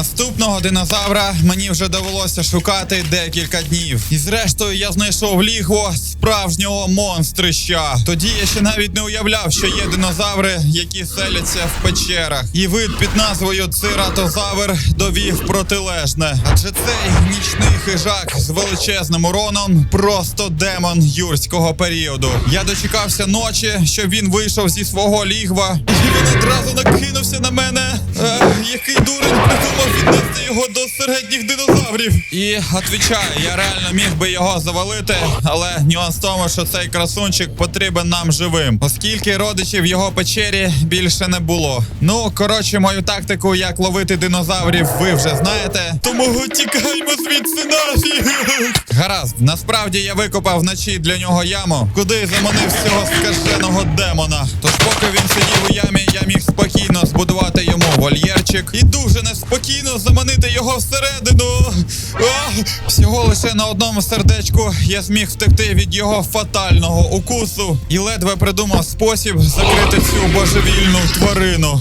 Наступного динозавра мені вже довелося шукати декілька днів. І зрештою я знайшов лігво справжнього монстрища. Тоді я ще навіть не уявляв, що є динозаври, які селяться в печерах. І вид під назвою Циратозавр довів протилежне. Адже цей нічний хижак з величезним уроном просто демон юрського періоду. Я дочекався ночі, щоб він вийшов зі свого лігва, і він одразу накинувся придумав віднести його до середніх динозаврів. І отвічаю, я реально міг би його завалити, але нюанс в тому, що цей красунчик потрібен нам живим, оскільки родичів в його печері більше не було. Ну коротше, мою тактику, як ловити динозаврів, ви вже знаєте. Тому тікаймо звідси нафіг. Гаразд, насправді я викопав вночі для нього яму, куди заманив цього скаженого демона. Тож, поки він сидів вольєрчик і дуже неспокійно заманити його всередину. А, всього лише на одному сердечку я зміг втекти від його фатального укусу і ледве придумав спосіб закрити цю божевільну тварину.